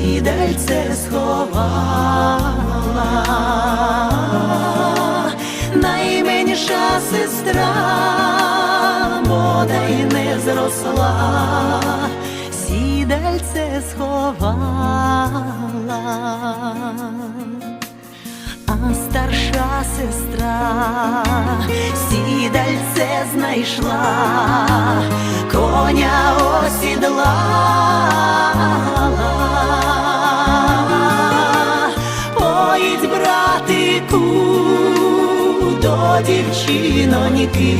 сідальце сховала. Найменша сестра, бодай не зросла, сідальце сховала, а старша сестра сідальце знайшла, коня осідлала. До дівчиноньки,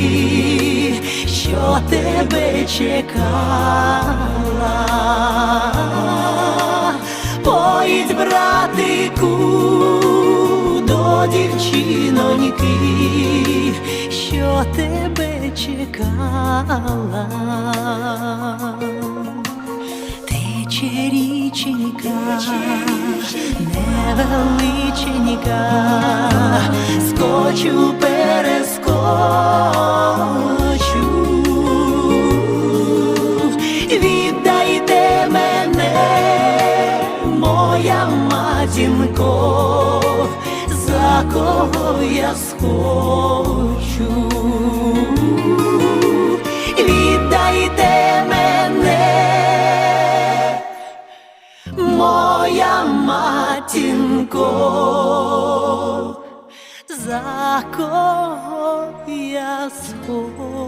що тебе чекала. Поїдь, братику, до дівчиноньки, що тебе чекала. Тече річенька, невеличенька, скочу матінко, за кого я схочу. Віддайте мене, моя матінко, за кого я схочу.